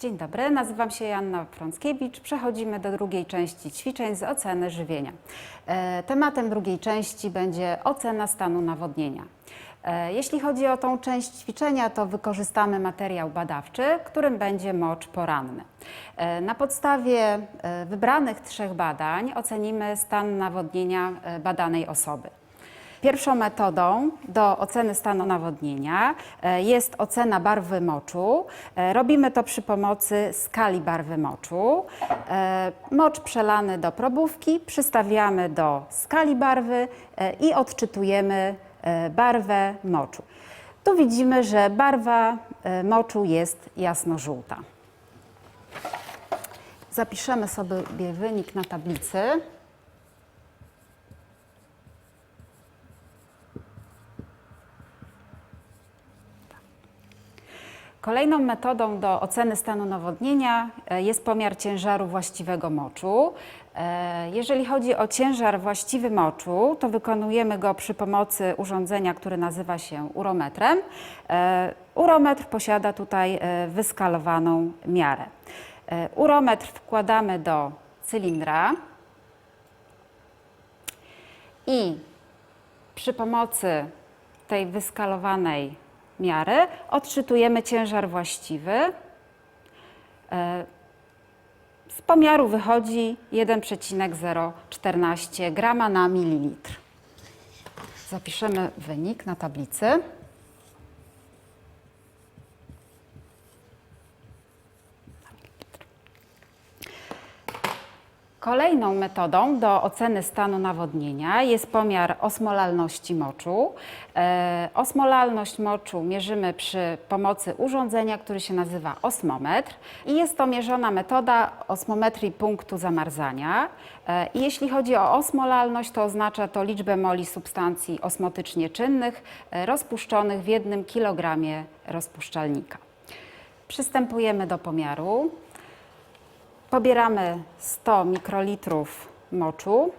Dzień dobry, nazywam się Joanna Frąckiewicz. Przechodzimy do drugiej części ćwiczeń z oceny żywienia. E, Tematem drugiej części będzie ocena stanu nawodnienia. E, Jeśli chodzi o tą część ćwiczenia, to wykorzystamy materiał badawczy, którym będzie mocz poranny. E, Na podstawie wybranych trzech badań ocenimy stan nawodnienia badanej osoby. Pierwszą metodą do oceny stanu nawodnienia e, jest ocena barwy moczu. E, Robimy to przy pomocy skali barwy moczu. E, Mocz przelany do probówki przystawiamy do skali barwy i odczytujemy barwę moczu. Tu widzimy, że barwa moczu jest jasno-żółta. Zapiszemy sobie wynik na tablicy. Kolejną metodą do oceny stanu nawodnienia e, jest pomiar ciężaru właściwego moczu. E, Jeżeli chodzi o ciężar właściwy moczu, to wykonujemy go przy pomocy urządzenia, które nazywa się urometrem. E, Urometr posiada tutaj wyskalowaną miarę. Urometr wkładamy do cylindra i przy pomocy tej wyskalowanej miary odczytujemy ciężar właściwy. E, Z pomiaru wychodzi 1,014 grama na mililitr. Zapiszemy wynik na tablicy. Kolejną metodą do oceny stanu nawodnienia jest pomiar osmolalności moczu. E, osmolalność moczu mierzymy przy pomocy urządzenia, które się nazywa osmometr i jest to mierzona metoda osmometrii punktu zamarzania. E, I jeśli chodzi o osmolalność, to oznacza to liczbę moli substancji osmotycznie czynnych e, rozpuszczonych w jednym kilogramie rozpuszczalnika. Przystępujemy do pomiaru. Pobieramy 100 mikrolitrów moczu.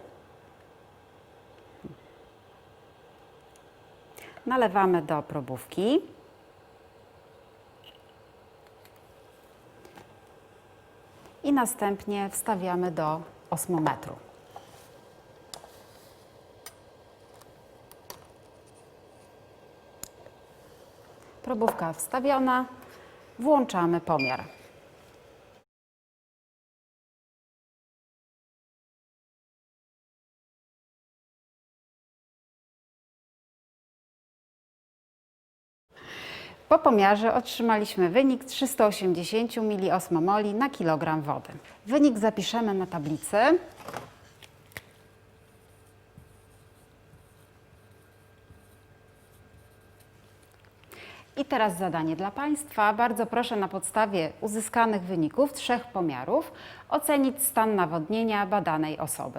Nalewamy do probówki. I następnie wstawiamy do osmometru. Probówka wstawiona. Włączamy pomiar. Po pomiarze otrzymaliśmy wynik 380 miliosmomoli na kilogram wody. Wynik zapiszemy na tablicy. I teraz zadanie dla Państwa. Bardzo proszę na podstawie uzyskanych wyników trzech pomiarów ocenić stan nawodnienia badanej osoby.